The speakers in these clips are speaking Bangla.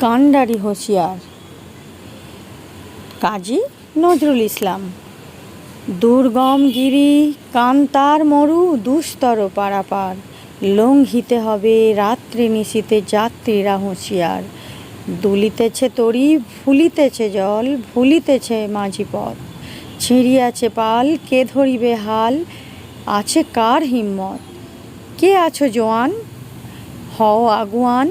কান্ডারি হোশিয়ার। কাজী নজরুল ইসলাম। দুর্গম গিরি, কান্তার মরু, দুস্তর পারাপার। লঙ্ঘিতে হবে রাত্রি নিশীতে যাত্রীরা হুঁশিয়ার। দুলিতেছে তরি ফুলিতেছে জল, ভুলিতেছে মাঝি পথ। ছিঁড়িয়াছে পাল, কে ধরিবে হাল? আছে কার হিম্মত? কে আছো জোয়ান? হও আগুয়ান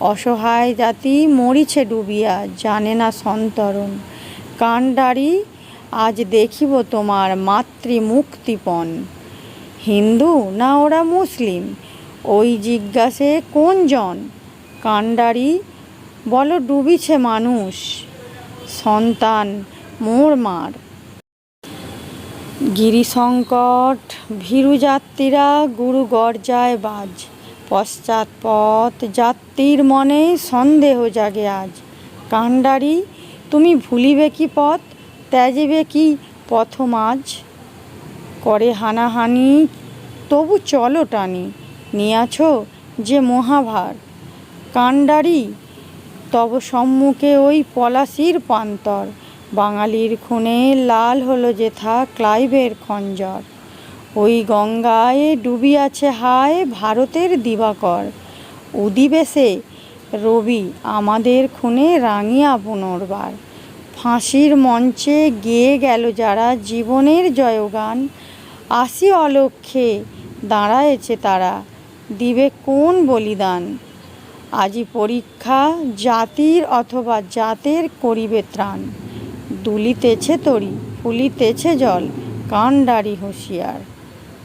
অসহায় জাতি মরিছে ডুবিয়া, জানে না সন্তরণ। কাণ্ডারি, আজ দেখিব তোমার মাতৃমুক্তিপণ। হিন্দু না ওরা মুসলিম? ওই জিজ্ঞাসে কোন জন? কাণ্ডারি, বলো ডুবিছে মানুষ। সন্তান, মোর মার। গিরিসংকট ভীরু যাত্রীরা গুরু গর্জায় বাজ। পশ্চাৎপথ যাত্রীর মনে সন্দেহ জাগে আজ। কাণ্ডারি, তুমি ভুলিবে কি পথ? ত্যাজিবে কি পথমাজ করে হানাহানি, তবু চলো টানি, নিয়াছ যে মহাভার। কাণ্ডারি, তব সম্মুখে ওই পলাশির পান্তর বাঙালির খুনে লাল হলো যেথা ক্লাইভের খঞ্জর। ওই গঙ্গায় ডুবিয়াছে হায় ভারতের দিবাকর। উদিবেশে রবি, আমাদের খুনে রাঙিয়া পুনর্বার। ফাঁসির মঞ্চে গেয়ে গেল যারা জীবনের জয়গান। আসি অলক্ষে দাঁড়ায়েছে তারা, দিবে কোন বলিদান? আজি পরীক্ষা জাতির অথবা জাতের করিবে ত্রাণ। দুলিতেছে তরি, ফুলিতেছে জল, কাণ্ডারি হুঁশিয়ার।